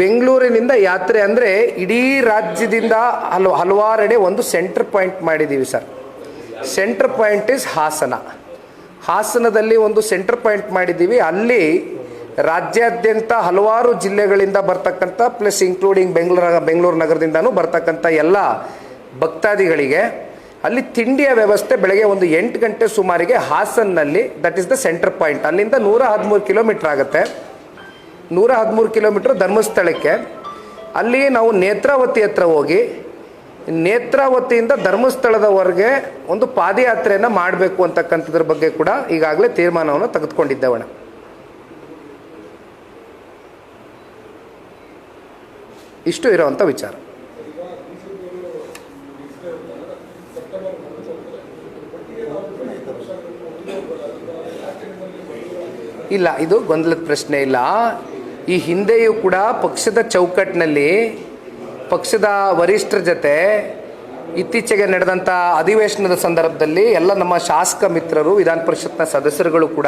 ಬೆಂಗಳೂರಿನಿಂದ ಯಾತ್ರೆ ಅಂದರೆ ಇಡೀ ರಾಜ್ಯದಿಂದ ಹಲ್, ಹಲವಾರೆಡೆ ಒಂದು ಸೆಂಟರ್ ಪಾಯಿಂಟ್ ಮಾಡಿದ್ದೀವಿ sir centre point is Hassan. ಹಾಸನದಲ್ಲಿ ಒಂದು ಸೆಂಟರ್ ಪಾಯಿಂಟ್ ಮಾಡಿದ್ದೀವಿ ಅಲ್ಲಿ ರಾಜ್ಯಾದ್ಯಂತ ಹಲವಾರು ಜಿಲ್ಲೆಗಳಿಂದ ಬರ್ತಕ್ಕಂಥ ಪ್ಲಸ್ ಇನ್ಕ್ಲೂಡಿಂಗ್ ಬೆಂಗಳೂರು ಬೆಂಗಳೂರು ನಗರದಿಂದನೂ ಬರ್ತಕ್ಕಂಥ ಎಲ್ಲ ಭಕ್ತಾದಿಗಳಿಗೆ ಅಲ್ಲಿ ತಿಂಡಿಯ ವ್ಯವಸ್ಥೆ ಬೆಳಗ್ಗೆ ಒಂದು ಎಂಟು ಗಂಟೆ ಸುಮಾರಿಗೆ ಹಾಸನ್ನಲ್ಲಿ that is the centre point ಅಲ್ಲಿಂದ ನೂರ ಹದಿಮೂರು ಕಿಲೋಮೀಟ್ರ್ ಆಗುತ್ತೆ. ನೂರ ಹದಿಮೂರು ಕಿಲೋಮೀಟ್ರ್ ಧರ್ಮಸ್ಥಳಕ್ಕೆ. ಅಲ್ಲಿ ನಾವು ನೇತ್ರಾವತಿ ಹತ್ರ ಹೋಗಿ, ನೇತ್ರಾವತಿಯಿಂದ ಧರ್ಮಸ್ಥಳದವರೆಗೆ ಒಂದು ಪಾದಯಾತ್ರೆಯನ್ನು ಮಾಡಬೇಕು ಅಂತಕ್ಕಂಥದ್ರ ಬಗ್ಗೆ ಕೂಡ ಈಗಾಗಲೇ ತೀರ್ಮಾನವನ್ನು ತೆಗೆದುಕೊಂಡಿದ್ದೇವಣ ಇಷ್ಟು ಇರೋವಂಥ ವಿಚಾರ. ಇಲ್ಲ, ಇದು ಗೊಂದಲದ ಪ್ರಶ್ನೆ ಇಲ್ಲ. ಈ ಹಿಂದೆಯೂ ಕೂಡ ಪಕ್ಷದ ಚೌಕಟ್ಟಿನಲ್ಲಿ ಪಕ್ಷದ ವರಿಷ್ಠರ ಜೊತೆ ಇತ್ತೀಚೆಗೆ ನಡೆದಂಥ ಅಧಿವೇಶನದ ಸಂದರ್ಭದಲ್ಲಿ ಎಲ್ಲ ನಮ್ಮ ಶಾಸಕ ಮಿತ್ರರು, ವಿಧಾನ ಪರಿಷತ್ನ ಸದಸ್ಯರುಗಳು ಕೂಡ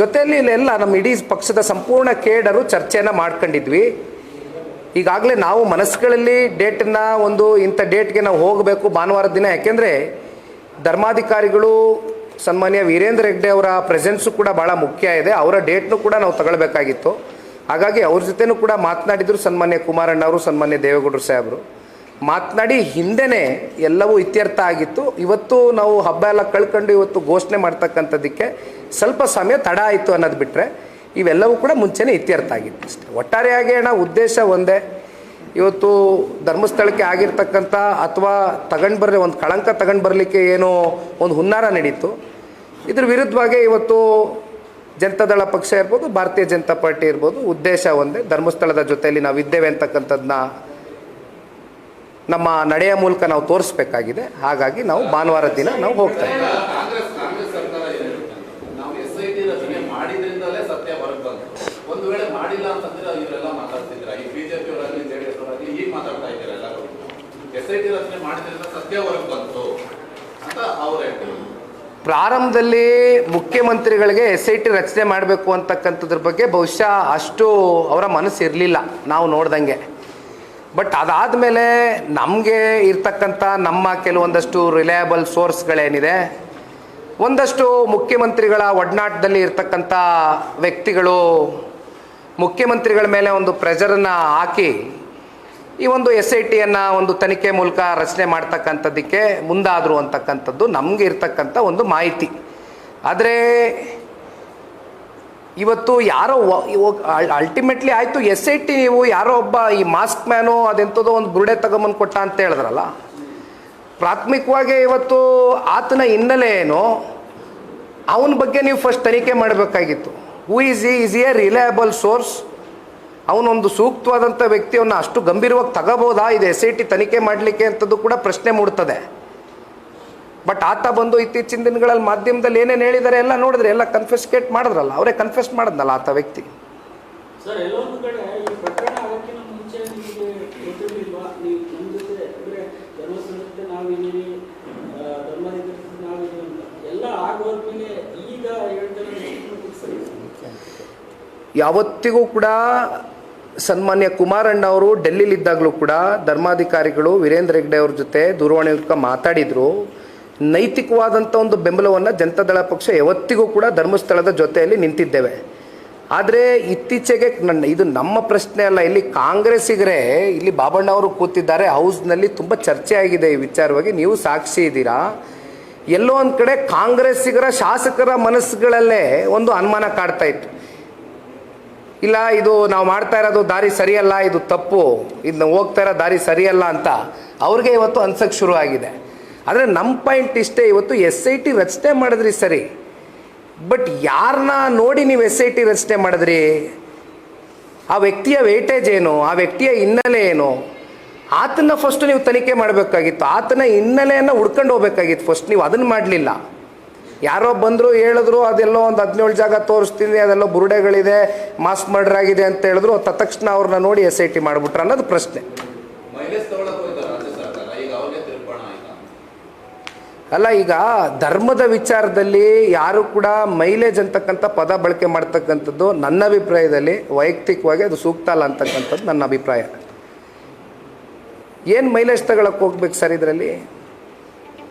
ಜೊತೆಯಲ್ಲಿ ಇಲ್ಲೆಲ್ಲ ನಮ್ಮ ಇಡೀ ಪಕ್ಷದ ಸಂಪೂರ್ಣ ಕೇಡರು ಚರ್ಚೆಯನ್ನು ಮಾಡ್ಕೊಂಡಿದ್ವಿ. ಈಗಾಗಲೇ ನಾವು ಮನಸ್ಸುಗಳಲ್ಲಿ ಡೇಟನ್ನು ಒಂದು ಇಂಥ ಡೇಟ್ಗೆ ನಾವು ಹೋಗಬೇಕು ಭಾನುವಾರದ ದಿನ. ಯಾಕೆಂದರೆ ಧರ್ಮಾಧಿಕಾರಿಗಳು ಸನ್ಮಾನ್ಯ ವೀರೇಂದ್ರ ಹೆಗ್ಡೆ ಅವರ ಪ್ರೆಸೆನ್ಸು ಕೂಡ ಭಾಳ ಮುಖ್ಯ ಇದೆ. ಅವರ ಡೇಟ್ನು ಕೂಡ ನಾವು ತಗೊಳ್ಬೇಕಾಗಿತ್ತು. ಹಾಗಾಗಿ ಅವ್ರ ಜೊತೆನೂ ಕೂಡ ಮಾತನಾಡಿದರು ಸನ್ಮಾನ್ಯ ಕುಮಾರಣ್ಣ ಅವರು, ಸನ್ಮಾನ್ಯ ದೇವೇಗೌಡರು ಸಾಹೇಬರು. ಮಾತನಾಡಿ ಹಿಂದೆನೇ ಎಲ್ಲವೂ ಇತ್ಯರ್ಥ ಆಗಿತ್ತು. ಇವತ್ತು ನಾವು ಹಬ್ಬ ಎಲ್ಲ ಕಳ್ಕೊಂಡು ಇವತ್ತು ಘೋಷಣೆ ಮಾಡ್ತಕ್ಕಂಥದ್ದಕ್ಕೆ ಸ್ವಲ್ಪ ಸಮಯ ತಡ ಆಯಿತು ಅನ್ನೋದು ಬಿಟ್ಟರೆ ಇವೆಲ್ಲವೂ ಕೂಡ ಮುಂಚೆನೇ ಇತ್ಯರ್ಥ ಆಗಿತ್ತು ಅಷ್ಟೇ. ಒಟ್ಟಾರೆಯಾಗಿ ಉದ್ದೇಶ ಒಂದೇ. ಇವತ್ತು ಧರ್ಮಸ್ಥಳಕ್ಕೆ ಆಗಿರ್ತಕ್ಕಂಥ ಅಥವಾ ತಗೊಂಡು ಬರಲಿ, ಒಂದು ಕಳಂಕ ತಗೊಂಡು ಬರಲಿಕ್ಕೆ ಏನೋ ಒಂದು ಹುನ್ನಾರ ನಡೀತು. ಇದ್ರ ವಿರುದ್ಧವಾಗಿ ಇವತ್ತು ಜನತಾದಳ ಪಕ್ಷ ಇರ್ಬೋದು, ಭಾರತೀಯ ಜನತಾ ಪಾರ್ಟಿ ಇರ್ಬೋದು, ಉದ್ದೇಶ ಒಂದೇ, ಧರ್ಮಸ್ಥಳದ ಜೊತೆಯಲ್ಲಿ ನಾವು ಇದ್ದೇವೆ ಅಂತಕ್ಕಂಥದ್ದನ್ನ ನಮ್ಮ ನಡೆಯ ಮೂಲಕ ನಾವು ತೋರಿಸ್ಬೇಕಾಗಿದೆ. ಹಾಗಾಗಿ ನಾವು ಭಾನುವಾರ ದಿನ ನಾವು ಹೋಗ್ತಾ ಇದ್ದೀವಿ. ಸರ್ಕಾರ ಏನ್ ಈಗ ಮಾತಾಡ್ತಾ ಇದ್ದಾರೆ ಎಲ್ಲರೂ? ಎಸ್ ಐ ಟಿ ರಚನೆ ಮಾಡಿದ್ರಿಂದ ಸತ್ಯ ಹೊರಗೆ ಬಂತು ಅಂತ ಅವ್ರು ಹೇಳ್ತಾರೆ ಪ್ರಾರಂಭದಲ್ಲಿ ಮುಖ್ಯಮಂತ್ರಿಗಳಿಗೆ ಎಸ್ ಐ ಟಿ ರಚನೆ ಮಾಡಬೇಕು ಅಂತಕ್ಕಂಥದ್ರ ಬಗ್ಗೆ ಬಹುಶಃ ಅಷ್ಟು ಅವರ ಮನಸ್ಸು ಇರಲಿಲ್ಲ ನಾವು ನೋಡ್ದಂಗೆ. ಬಟ್ ಅದಾದಮೇಲೆ ನಮಗೆ ಇರ್ತಕ್ಕಂಥ ನಮ್ಮ ಕೆಲವೊಂದಷ್ಟು ರಿಲಯಬಲ್ ಸೋರ್ಸ್ಗಳೇನಿದೆ ಒಂದಷ್ಟು ಮುಖ್ಯಮಂತ್ರಿಗಳ ಒಡನಾಟದಲ್ಲಿ ಇರ್ತಕ್ಕಂಥ ವ್ಯಕ್ತಿಗಳು ಮುಖ್ಯಮಂತ್ರಿಗಳ ಮೇಲೆ ಒಂದು ಪ್ರೆಷರನ್ನು ಹಾಕಿ ಈ ಒಂದು ಎಸ್ ಐ ಟಿಯನ್ನು ಒಂದು ತನಿಖೆ ಮೂಲಕ ರಚನೆ ಮಾಡ್ತಕ್ಕಂಥದ್ದಕ್ಕೆ ಮುಂದಾದರು ಅಂತಕ್ಕಂಥದ್ದು ನಮಗೆ ಇರ್ತಕ್ಕಂಥ ಒಂದು ಮಾಹಿತಿ. ಆದರೆ ಇವತ್ತು ಯಾರೋ ಅಲ್ಟಿಮೇಟ್ಲಿ ಆಯಿತು ಎಸ್ ಐ ಟಿ ನೀವು ಯಾರೋ ಒಬ್ಬ ಈ ಮಾಸ್ಕ್ ಮ್ಯಾನು ಅದೆಂಥದೋ ಒಂದು ಬುರುಡೆ ತಗೊಂಬಂದು ಕೊಟ್ಟ ಅಂತ ಹೇಳಿದ್ರಲ್ಲ? ಪ್ರಾಥಮಿಕವಾಗಿ ಇವತ್ತು ಆತನ ಹಿನ್ನೆಲೆ ಏನು? ಅವನ ಬಗ್ಗೆ ನೀವು ಫಸ್ಟ್ ತನಿಖೆ ಮಾಡಬೇಕಾಗಿತ್ತು. Who is is a reliable source ಅವನೊಂದು ಸೂಕ್ತವಾದಂಥ ವ್ಯಕ್ತಿಯನ್ನು ಅಷ್ಟು ಗಂಭೀರವಾಗಿ ತಗೋಬೋದಾ? ಇದು ಎಸ್ ಐ ಟಿ ತನಿಖೆ ಮಾಡಲಿಕ್ಕೆ ಅಂತದ್ದು ಕೂಡ ಪ್ರಶ್ನೆ ಮೂಡ್ತದೆ. ಬಟ್ ಆತ ಬಂದು ಇತ್ತೀಚಿನ ದಿನಗಳಲ್ಲಿ ಮಾಧ್ಯಮದಲ್ಲಿ ಏನೇನು ಹೇಳಿದ್ದಾರೆ ಎಲ್ಲ ನೋಡಿದ್ರೆ ಎಲ್ಲ ಕನ್ಫೆಸ್ಕೇಟ್ ಮಾಡಿದ್ರಲ್ಲ ಅವರೇ ಕನ್ಫೆಸ್ ಮಾಡಿದ್ನಲ್ಲ ಆತ ವ್ಯಕ್ತಿ. ಯಾವತ್ತಿಗೂ ಕೂಡ ಸನ್ಮಾನ್ಯ ಕುಮಾರಣ್ಣ ಅವರು ಡೆಲ್ಲಿಲಿದ್ದಾಗಲೂ ಕೂಡ ಧರ್ಮಾಧಿಕಾರಿಗಳು ವೀರೇಂದ್ರ ಹೆಗ್ಡೆ ಅವ್ರ ಜೊತೆ ದೂರವಾಣಿ ಮೂಲಕ ಮಾತಾಡಿದ್ರು. ನೈತಿಕವಾದಂಥ ಒಂದು ಬೆಂಬಲವನ್ನು ಜನತಾದಳ ಪಕ್ಷ ಯಾವತ್ತಿಗೂ ಕೂಡ ಧರ್ಮಸ್ಥಳದ ಜೊತೆಯಲ್ಲಿ ನಿಂತಿದ್ದೇವೆ. ಆದರೆ ಇತ್ತೀಚೆಗೆ ನನ್ನ ಇದು ನಮ್ಮ ಪ್ರಶ್ನೆ ಅಲ್ಲ, ಇಲ್ಲಿ ಕಾಂಗ್ರೆಸ್ಸಿಗರೇ, ಇಲ್ಲಿ ಬಾಬಣ್ಣ ಅವರು ಕೂತಿದ್ದಾರೆ, ಹೌಸ್ನಲ್ಲಿ ತುಂಬ ಚರ್ಚೆ ಆಗಿದೆ ಈ ವಿಚಾರವಾಗಿ, ನೀವು ಸಾಕ್ಷಿ ಇದ್ದೀರಾ? ಎಲ್ಲೋ ಒಂದು ಕಡೆ ಕಾಂಗ್ರೆಸ್ಸಿಗರ ಶಾಸಕರ ಮನಸ್ಸುಗಳಲ್ಲೇ ಒಂದು ಅನುಮಾನ ಕಾಡ್ತಾ ಇತ್ತು. ಇಲ್ಲ, ಇದು ನಾವು ಮಾಡ್ತಾ ಇರೋದು ದಾರಿ ಸರಿಯಲ್ಲ, ಇದು ತಪ್ಪು, ಇದು ನಾವು ಹೋಗ್ತಾ ಇರೋ ದಾರಿ ಸರಿಯಲ್ಲ ಅಂತ ಅವ್ರಿಗೆ ಇವತ್ತು ಅನ್ಸಕ್ಕೆ ಶುರು ಆಗಿದೆ. ಆದರೆ ನಮ್ಮ ಪಾಯಿಂಟ್ ಇಷ್ಟೇ, ಇವತ್ತು ಎಸ್ ಐ ಟಿ ರಚನೆ ಮಾಡಿದ್ರಿ ಸರಿ. ಬಟ್ ಯಾರನ್ನ ನೋಡಿ ನೀವು ಎಸ್ ಐ ಟಿ ರಚನೆ ಮಾಡಿದ್ರಿ? ಆ ವ್ಯಕ್ತಿಯ ವೇಟೇಜ್ ಏನು, ಆ ವ್ಯಕ್ತಿಯ ಹಿನ್ನೆಲೆ ಏನು? ಆತನ ಫಸ್ಟ್ ನೀವು ತನಿಖೆ ಮಾಡಬೇಕಾಗಿತ್ತು, ಆತನ ಹಿನ್ನೆಲೆಯನ್ನು ಹುಡ್ಕೊಂಡು ಹೋಗ್ಬೇಕಾಗಿತ್ತು. ಫಸ್ಟ್ ನೀವು ಅದನ್ನು ಮಾಡಲಿಲ್ಲ. ಯಾರೋ ಬಂದರು ಹೇಳಿದ್ರು ಅದೆಲ್ಲೋ ಒಂದು ಹದಿನೇಳು ಜಾಗ ತೋರಿಸ್ತೀನಿ ಅದೆಲ್ಲೋ ಬುರುಡೆಗಳಿದೆ ಮಾಸ್ ಮರ್ಡರ್ ಆಗಿದೆ ಅಂತ ಹೇಳಿದ್ರು ತಕ್ಷಣ ಅವ್ರನ್ನ ನೋಡಿ ಎಸ್ ಐ ಟಿ ಮಾಡಿಬಿಟ್ರೆ ಅನ್ನೋದು ಪ್ರಶ್ನೆ. ಅಲ್ಲ ಈಗ ಧರ್ಮದ ವಿಚಾರದಲ್ಲಿ ಯಾರು ಕೂಡ ಮೈಲೇಜ್ ಅಂತಕ್ಕಂಥ ಪದ ಬಳಕೆ ಮಾಡ್ತಕ್ಕಂಥದ್ದು ನನ್ನ ಅಭಿಪ್ರಾಯದಲ್ಲಿ ವೈಯಕ್ತಿಕವಾಗಿ ಅದು ಸೂಕ್ತ ಅಲ್ಲ ಅಂತಕ್ಕಂಥದ್ದು ನನ್ನ ಅಭಿಪ್ರಾಯ. ಏನು ಮೈಲೇಜ್ ತಗೊಳಕ್ಕೆ ಹೋಗ್ಬೇಕು ಸರ್ ಇದರಲ್ಲಿ?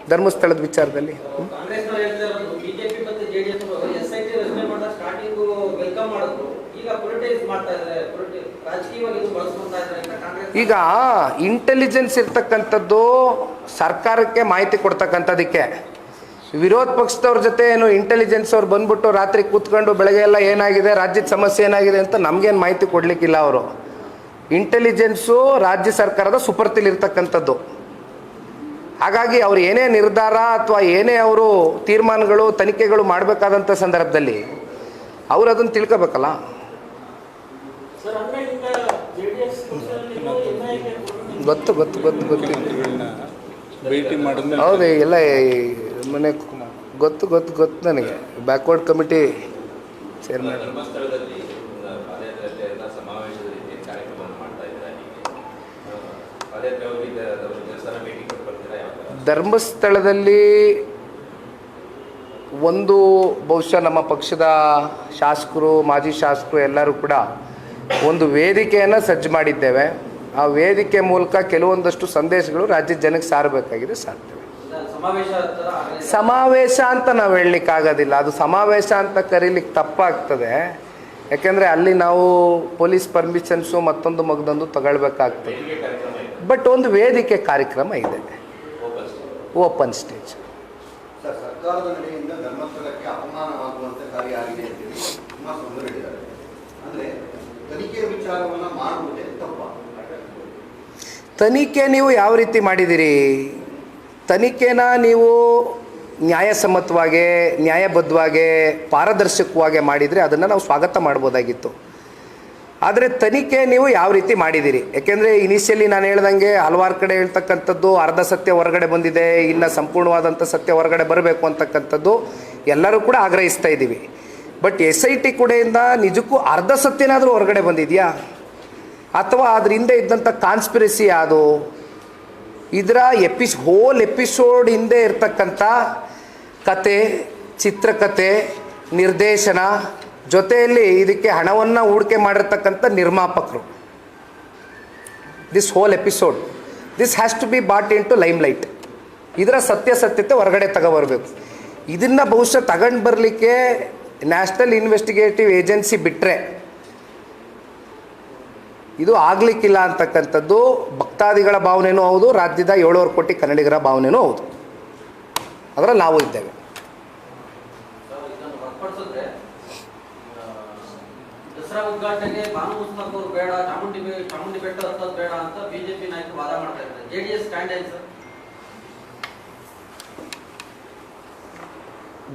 ಧರ್ಮಸ್ಥಳದ ವಿಚಾರದಲ್ಲಿ ಕಾಂಗ್ರೆಸ್ನವ್ರು ಹೇಳ್ತಾ ಇರೋದು ಬಿಜೆಪಿ ಮತ್ತೆ ಜೆಡಿಎಸ್ ಎಸ್ ಐ ಟಿ ರಚನೆ ಮಾಡಿದ ಸ್ಟಾರ್ಟಿಂಗ್ ವೆಲ್ಕಮ್ ಮಾಡಿದ್ರು ಈಗ ಪೊಲಿಟಿಕ್ಸ್ ಮಾಡ್ತಾ ಇದ್ದಾರೆ politi- ರಾಜಕೀಯವಾಗಿ ಇದು ಬಳಸ್ಕೊಂತಾ ಇದ್ದಾರೆ ಅಂತ ಕಾಂಗ್ರೆಸ್ ಈಗ ಇಂಟೆಲಿಜೆನ್ಸ್ ಇರ್ತಕ್ಕಂಥದ್ದು ಸರ್ಕಾರಕ್ಕೆ ಮಾಹಿತಿ ಕೊಡ್ತಕ್ಕಂಥದಕ್ಕೆ. ವಿರೋಧ ಪಕ್ಷದವ್ರ ಜೊತೆ ಏನು ಇಂಟೆಲಿಜೆನ್ಸ್ ಅವ್ರು ಬಂದ್ಬಿಟ್ಟು ರಾತ್ರಿ ಕೂತ್ಕೊಂಡು ಬೆಳಗ್ಗೆ ಎಲ್ಲ ಏನಾಗಿದೆ, ರಾಜ್ಯದ ಸಮಸ್ಯೆ ಏನಾಗಿದೆ ಅಂತ ನಮಗೇನು ಮಾಹಿತಿ ಕೊಡಲಿಕ್ಕಿಲ್ಲ ಅವರು. ಇಂಟೆಲಿಜೆನ್ಸು ರಾಜ್ಯ ಸರ್ಕಾರದ ಸುಪರ್ತಿಲಿರ್ತಕ್ಕಂಥದ್ದು ಹಾಗಾಗಿ ಅವ್ರು ಏನೇ ನಿರ್ಧಾರ ಅಥವಾ ಏನೇ ಅವರು ತೀರ್ಮಾನಗಳು, ತನಿಖೆಗಳು ಮಾಡಬೇಕಾದಂಥ ಸಂದರ್ಭದಲ್ಲಿ ಅವ್ರು ಅದನ್ನು ತಿಳ್ಕೊಬೇಕಲ್ಲ ಸರ್ ಅಂದ್ರೆ ಈಗ ಜೆ ಡಿ ಎಸ್ ಪಕ್ಷದಲ್ಲಿ ಎನ್ ಐ ಎ ಗೊತ್ತು ಗೊತ್ತು ಗೊತ್ತು ಗೊತ್ತು. ಭೇಟಿ ಮಾಡಿದ್ಮೇಲೆ ಹೌದು ಎಲ್ಲ ಮನೆ ಗೊತ್ತು ಗೊತ್ತು ಗೊತ್ತು ನನಗೆ. ಬ್ಯಾಕ್ವರ್ಡ್ ಕಮಿಟಿ ಚೇರ್ಮನ್ ಧರ್ಮಸ್ಥಳದಲ್ಲಿ ಒಂದು ಬಹುಶಃ ನಮ್ಮ ಪಕ್ಷದ ಶಾಸಕರು ಮಾಜಿ ಶಾಸಕರು ಎಲ್ಲರೂ ಕೂಡ ಒಂದು ವೇದಿಕೆಯನ್ನು ಸಜ್ಜು ಮಾಡಿದ್ದೇವೆ. ಆ ವೇದಿಕೆ ಮೂಲಕ ಕೆಲವೊಂದಷ್ಟು ಸಂದೇಶಗಳು ರಾಜ್ಯದ ಜನಕ್ಕೆ ಸಾರಬೇಕಾಗಿದೆ, ಸಾರ್ತವೆ. ಸಮಾವೇಶ ಅಂತ ನಾವು ಹೇಳಲಿಕ್ಕಾಗೋದಿಲ್ಲ. ಅದು ಸಮಾವೇಶ ಅಂತ ಕರೀಲಿಕ್ಕೆ ತಪ್ಪಾಗ್ತದೆ. ಯಾಕೆಂದರೆ ಅಲ್ಲಿ ನಾವು ಪೊಲೀಸ್ ಪರ್ಮಿಷನ್ಸು ಮತ್ತೊಂದು ಮಗದೊಂದು ತಗೊಳ್ಬೇಕಾಗ್ತದೆ. ಬಟ್ ಒಂದು ವೇದಿಕೆ ಕಾರ್ಯಕ್ರಮ ಇದೆ. Open stage. ತನಿಖೆ ವಿಚಾರವನ್ನು ಸರ್ ಸರ್ಕಾರದ ನಡೆಯಿಂದ ಧರ್ಮಸ್ಥಳಕ್ಕೆ ಅಪಮಾನವಾಗುವಂತೆ ಕಾರ್ಯ ಆಗಿದೆ ಅಂತೇಳಿ ಕುಮಾರಸ್ವಾಮಿ ಹೇಳಿದ್ದಾರೆ ಅಂದ್ರೆ ತನಿಖೆ ವಿಚಾರವನ್ನ ಮಾಡುವುದೇ ತಪ್ಪ ತನಿಖೆ ನೀವು ಯಾವ ರೀತಿ ಮಾಡಿದಿರಿ? ತನಿಖೆನ ನೀವು ನ್ಯಾಯಸಮ್ಮತವಾಗಿ, ನ್ಯಾಯಬದ್ಧವಾಗಿ, ಪಾರದರ್ಶಕವಾಗಿ ಮಾಡಿದರೆ ಅದನ್ನು ನಾವು ಸ್ವಾಗತ ಮಾಡ್ಬೋದಾಗಿತ್ತು. ಆದರೆ ತನಿಖೆ ನೀವು ಯಾವ ರೀತಿ ಮಾಡಿದ್ದೀರಿ ಯಾಕೆಂದರೆ ಇನಿಷಿಯಲಿ ನಾನು ಹೇಳ್ದಂಗೆ ಹಲವಾರು ಕಡೆ ಹೇಳ್ತಕ್ಕಂಥದ್ದು ಅರ್ಧ ಸತ್ಯ ಹೊರಗಡೆ ಬಂದಿದೆ, ಇನ್ನು ಸಂಪೂರ್ಣವಾದಂಥ ಸತ್ಯ ಹೊರಗಡೆ ಬರಬೇಕು ಅಂತಕ್ಕಂಥದ್ದು ಎಲ್ಲರೂ ಕೂಡ ಆಗ್ರಹಿಸ್ತಾ ಇದ್ದೀವಿ ಬಟ್ ಎಸ್ ಐ ಟಿ ಕಡೆಯಿಂದ ನಿಜಕ್ಕೂ ಅರ್ಧ ಸತ್ಯನಾದರೂ ಹೊರಗಡೆ ಬಂದಿದೆಯಾ? ಅಥವಾ ಅದ್ರ ಹಿಂದೆ ಇದ್ದಂಥ ಕಾನ್ಸ್ಪಿರಸಿ ಯಾವುದು ಇದರ ಎಪಿಸ್ ಹೋಲ್ ಎಪಿಸೋಡ್ ಹಿಂದೆ ಇರ್ತಕ್ಕಂಥ ಕತೆ, ಚಿತ್ರಕತೆ, ನಿರ್ದೇಶನ ಜೊತೆಯಲ್ಲಿ ಇದಕ್ಕೆ ಹಣವನ್ನು ಹೂಡಿಕೆ ಮಾಡಿರ್ತಕ್ಕಂಥ ನಿರ್ಮಾಪಕರು. This whole episode this has to be brought into limelight ಇದರ ಸತ್ಯಾಸತ್ಯತೆ ಹೊರಗಡೆ ತಗೋಬರ್ಬೇಕು. ಇದನ್ನು ಬಹುಶಃ ತಗೊಂಡು ಬರಲಿಕ್ಕೆ ನ್ಯಾಷನಲ್ ಇನ್ವೆಸ್ಟಿಗೇಟಿವ್ ಏಜೆನ್ಸಿ ಬಿಟ್ಟರೆ ಇದು ಆಗ್ಲಿಕ್ಕಿಲ್ಲ ಅಂತಕ್ಕಂಥದ್ದು ಭಕ್ತಾದಿಗಳ ಭಾವನೆಯೂ ಹೌದು ರಾಜ್ಯದ ಏಳುವರೆ ಕೋಟಿ ಕನ್ನಡಿಗರ ಭಾವನೆಯೂ ಹೌದು. ಅದರಲ್ಲಿ ನಾವು ಇದ್ದೇವೆ.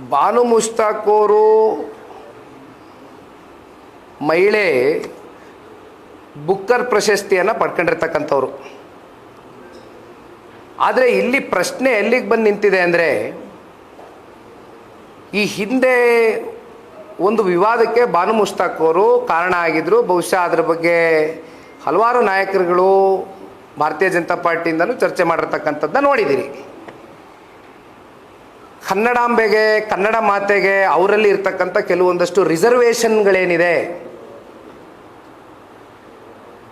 ಮುಸ್ತಾಕ್ ಬಾನು ಮುಷ್ತಾಕ್ ಅವರು ಮಹಿಳೆ ಬುಕ್ಕರ್ ಪ್ರಶಸ್ತಿಯನ್ನು ಪಡ್ಕೊಂಡಿರ್ತಕ್ಕಂಥವ್ರು. ಆದರೆ ಇಲ್ಲಿ ಪ್ರಶ್ನೆ ಎಲ್ಲಿಗೆ ಬಂದು ನಿಂತಿದೆ ಅಂದರೆ, ಈ ಹಿಂದೆ ಒಂದು ವಿವಾದಕ್ಕೆ ಬಾನು ಮುಸ್ತಾಕ್ ಅವರು ಕಾರಣ ಆಗಿದ್ದರು ಬಹುಶಃ ಅದರ ಬಗ್ಗೆ ಹಲವಾರು ನಾಯಕರುಗಳು ಭಾರತೀಯ ಜನತಾ ಪಾರ್ಟಿಯಿಂದಲೂ ಚರ್ಚೆ ಮಾಡಿರ್ತಕ್ಕಂಥದ್ದನ್ನ ನೋಡಿದ್ದೀರಿ ಕನ್ನಡಾಂಬೆಗೆ, ಕನ್ನಡ ಮಾತೆಗೆ ಅವರಲ್ಲಿ ಇರ್ತಕ್ಕಂಥ ಕೆಲವೊಂದಷ್ಟು ರಿಸರ್ವೇಷನ್ಗಳೇನಿದೆ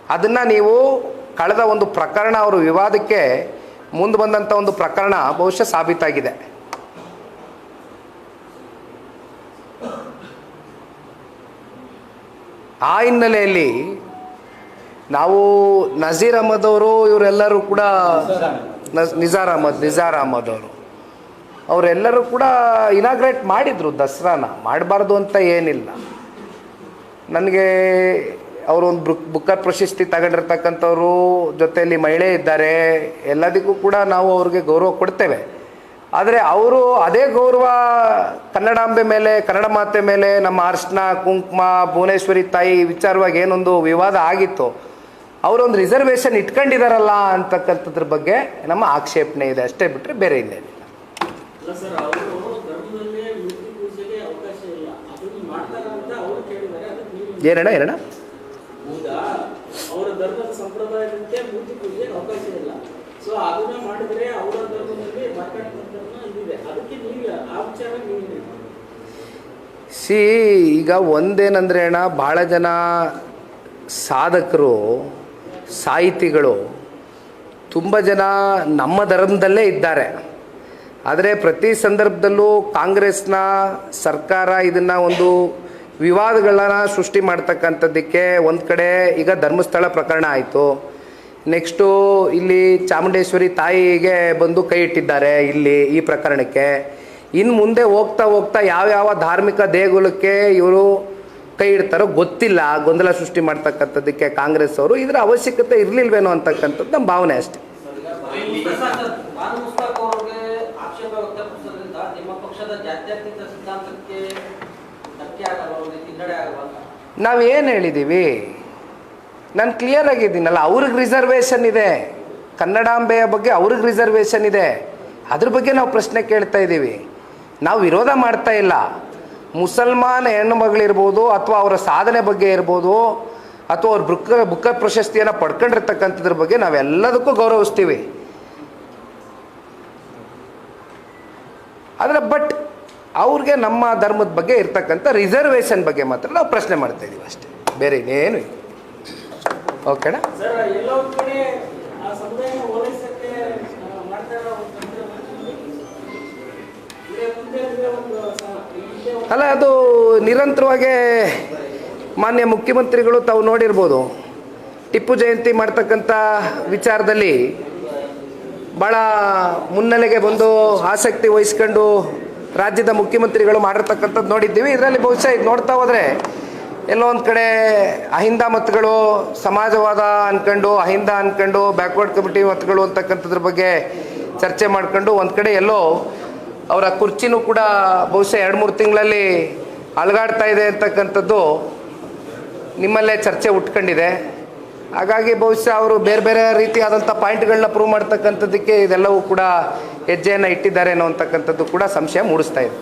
ಅದನ್ನು ನೀವು ಕಳೆದ ಒಂದು ಪ್ರಕರಣ ಅವರು ವಿವಾದಕ್ಕೆ ಮುಂದೆ ಬಂದಂಥ ಒಂದು ಪ್ರಕರಣ ಬಹುಶಃ ಸಾಬೀತಾಗಿದೆ. ಆ ಹಿನ್ನೆಲೆಯಲ್ಲಿ ನಾವು ನಜೀರ್ ಅಹಮದ್ ಅವರು ಇವರೆಲ್ಲರೂ ಕೂಡ ನಜ್- ನಿಜಾರ್ ಅಹಮದ್ ನಿಜಾರ್ ಅಹಮದ್ ಅವರು ಅವರೆಲ್ಲರೂ ಕೂಡ ಇನಾಗ್ರೇಟ್ ಮಾಡಿದರು ದಸರಾನ. ಮಾಡಬಾರ್ದು ಅಂತ ಏನಿಲ್ಲ. ನನಗೆ ಅವರು ಒಂದು ಬುಕ್ ಬುಕ್ಕರ್ ಪ್ರಶಸ್ತಿ ತಗೊಂಡಿರ್ತಕ್ಕಂಥವ್ರು ಜೊತೆಯಲ್ಲಿ ಮಹಿಳೆ ಇದ್ದಾರೆ ಎಲ್ಲದಕ್ಕೂ ಕೂಡ ನಾವು ಅವ್ರಿಗೆ ಗೌರವ ಕೊಡ್ತೇವೆ. ಆದರೆ ಅವರು ಅದೇ ಗೌರವ ಕನ್ನಡಾಂಬೆ ಮೇಲೆ ಕನ್ನಡ ಮಾತೆ ಮೇಲೆ ನಮ್ಮ ಅರ್ಶನ ಕುಂಕುಮ ಭುವನೇಶ್ವರಿ ತಾಯಿ ವಿಚಾರವಾಗಿ ಏನೊಂದು ವಿವಾದ ಆಗಿತ್ತು. ಅವರೊಂದು ರಿಸರ್ವೇಷನ್ ಇಟ್ಕೊಂಡಿದಾರಲ್ಲ ಅಂತಕ್ಕಂಥದ್ರ ಬಗ್ಗೆ ನಮ್ಮ ಆಕ್ಷೇಪಣೆ ಇದೆ. ಅಷ್ಟೇ ಬಿಟ್ಟರೆ ಬೇರೆ ಇಲ್ಲ. ಏನಣ್ಣ ಸರ್ ಅವರು ಧರ್ಮದಲ್ಲಿ ಮೂರ್ತಿ ಪೂಜೆಗೆ ಅವಕಾಶ ಇಲ್ಲ ಅದನ್ನು ಮಾಡ್ತಾರ ಅಂತ ಅವರು ಕೇಳಿದ್ದಾರೆ ಅದಕ್ಕೆ ನೀವು ಏನಣ್ಣ ಏನಣ್ಣ ಹೌದಾ ಅವರ ಧರ್ಮದ ಸಂಪ್ರದಾಯದಂತೆ ಮೂರ್ತಿ ಪೂಜೆಗೆ ಅವಕಾಶ ಇಲ್ಲ ಸೊ ಅದನ್ನ ಮಾಡಿದ್ರೆ ಅವರ ಧರ್ಮದಲ್ಲಿ ಇದಿದೆ ಅದಕ್ಕೆ ನೀವು ಆ ವಿಚಾರ ನೀವು ಸಿ, ಈಗ ಒಂದೇನಂದ್ರೆ ಅಣ್ಣ, ಭಾಳ ಜನ ಸಾಧಕರು, ಸಾಹಿತಿಗಳು, ತುಂಬ ಜನ ನಮ್ಮ ಧರ್ಮದಲ್ಲೇ ಇದ್ದಾರೆ. ಆದರೆ ಪ್ರತಿ ಸಂದರ್ಭದಲ್ಲೂ ಕಾಂಗ್ರೆಸ್ನ ಸರ್ಕಾರ ಇದನ್ನು ಒಂದು ವಿವಾದಗಳನ್ನ ಸೃಷ್ಟಿ ಮಾಡ್ತಕ್ಕಂಥದ್ದಕ್ಕೆ ಒಂದು ಕಡೆ ಈಗ ಧರ್ಮಸ್ಥಳ ಪ್ರಕರಣ ಆಯಿತು. ನೆಕ್ಸ್ಟು ಇಲ್ಲಿ ಚಾಮುಂಡೇಶ್ವರಿ ತಾಯಿಗೆ ಬಂದು ಕೈ ಇಟ್ಟಿದ್ದಾರೆ ಇಲ್ಲಿ ಈ ಪ್ರಕರಣಕ್ಕೆ. ಇನ್ನು ಮುಂದೆ ಹೋಗ್ತಾ ಹೋಗ್ತಾ ಯಾವ್ಯಾವ ಧಾರ್ಮಿಕ ದೇಗುಲಕ್ಕೆ ಇವರು ಕೈ ಇಡ್ತಾರೋ ಗೊತ್ತಿಲ್ಲ, ಗೊಂದಲ ಸೃಷ್ಟಿ ಮಾಡ್ತಕ್ಕಂಥದ್ದಕ್ಕೆ ಕಾಂಗ್ರೆಸ್ ಅವರು. ಇದರ ಅವಶ್ಯಕತೆ ಇರಲಿಲ್ವೇನೋ ಅಂತಕ್ಕಂಥದ್ದು ನಮ್ಮ ಭಾವನೆ ಅಷ್ಟೇ. ನಾವೇನು ಹೇಳಿದ್ದೀವಿ ನಾನು ಕ್ಲಿಯರ್ ಆಗಿದ್ದೀನಲ್ಲ, ಅವ್ರಿಗೆ ರಿಸರ್ವೇಷನ್ ಇದೆ. ಕನ್ನಡಾಂಬೆಯ ಬಗ್ಗೆ ಅವ್ರಿಗೆ ರಿಸರ್ವೇಷನ್ ಇದೆ. ಅದ್ರ ಬಗ್ಗೆ ನಾವು ಪ್ರಶ್ನೆ ಕೇಳ್ತಾ ಇದ್ದೀವಿ. ನಾವು ವಿರೋಧ ಮಾಡ್ತಾ ಇಲ್ಲ. ಮುಸಲ್ಮಾನ್ ಹೆಣ್ಣು ಮಗಳಿರ್ಬೋದು ಅಥವಾ ಅವರ ಸಾಧನೆ ಬಗ್ಗೆ ಇರ್ಬೋದು, ಅಥವಾ ಅವ್ರ ಬುಕ್ಕ ಬುಕ್ಕ ಪ್ರಶಸ್ತಿಯನ್ನು ಪಡ್ಕೊಂಡಿರ್ತಕ್ಕಂಥದ್ರ ಬಗ್ಗೆ ನಾವೆಲ್ಲದಕ್ಕೂ ಗೌರವಿಸ್ತೀವಿ. ಆದರೆ ಬಟ್ ಅವ್ರಿಗೆ ನಮ್ಮ ಧರ್ಮದ ಬಗ್ಗೆ ಇರ್ತಕ್ಕಂಥ ರಿಸರ್ವೇಷನ್ ಬಗ್ಗೆ ಮಾತ್ರ ನಾವು ಪ್ರಶ್ನೆ ಮಾಡ್ತಾ ಇದ್ದೀವಿ ಅಷ್ಟೇ. ಬೇರೆ ಇನ್ನೇನು ಇಲ್ಲ. ಓಕೆನಾ ಅಲ್ಲ ಅದು ನಿರಂತರವಾಗಿ ಮಾನ್ಯ ಮುಖ್ಯಮಂತ್ರಿಗಳು ತಾವು ನೋಡಿರ್ಬೋದು. ಟಿಪ್ಪು ಜಯಂತಿ ಮಾಡ್ತಕ್ಕಂಥ ವಿಚಾರದಲ್ಲಿ ಭಾಳ ಮುನ್ನೆಲೆಗೆ ಬಂದು ಆಸಕ್ತಿ ವಹಿಸ್ಕೊಂಡು ರಾಜ್ಯದ ಮುಖ್ಯಮಂತ್ರಿಗಳು ಮಾಡಿರ್ತಕ್ಕಂಥದ್ದು ನೋಡಿದ್ದೀವಿ. ಇದರಲ್ಲಿ ಬಹುಶಃ ಇದು ನೋಡ್ತಾ ಹೋದರೆ ಎಲ್ಲೋ ಒಂದು ಕಡೆ ಅಹಿಂದ ಮತಗಳು, ಸಮಾಜವಾದ ಅಂದ್ಕೊಂಡು ಅಹಿಂದ ಅಂದ್ಕೊಂಡು ಬ್ಯಾಕ್ವರ್ಡ್ ಕಮಿಟಿ ಮತಗಳು ಅಂತಕ್ಕಂಥದ್ರ ಬಗ್ಗೆ ಚರ್ಚೆ ಮಾಡ್ಕೊಂಡು ಒಂದು ಕಡೆ ಎಲ್ಲೋ ಅವರ ಕುರ್ಚಿನೂ ಕೂಡ ಬಹುಶಃ ಎರಡು ಮೂರು ತಿಂಗಳಲ್ಲಿ ಅಲಗಾಡ್ತಾ ಇದೆ ಅಂತಕ್ಕಂಥದ್ದು ನಿಮ್ಮಲ್ಲೇ ಚರ್ಚೆ ಉಟ್ಕೊಂಡಿದೆ. ಹಾಗಾಗಿ ಬಹುಶಃ ಅವರು ಬೇರೆ ಬೇರೆ ರೀತಿಯಾದಂಥ ಪಾಯಿಂಟ್ಗಳನ್ನ ಪ್ರೂವ್ ಮಾಡ್ತಕ್ಕಂಥದ್ದಕ್ಕೆ ಇದೆಲ್ಲವೂ ಕೂಡ ಹೆಜ್ಜೆಯನ್ನು ಇಟ್ಟಿದ್ದಾರೆ ಅನ್ನೋ ಅಂತಕ್ಕಂಥದ್ದು ಕೂಡ ಸಂಶಯ ಮೂಡಿಸ್ತಾ ಇದೆ.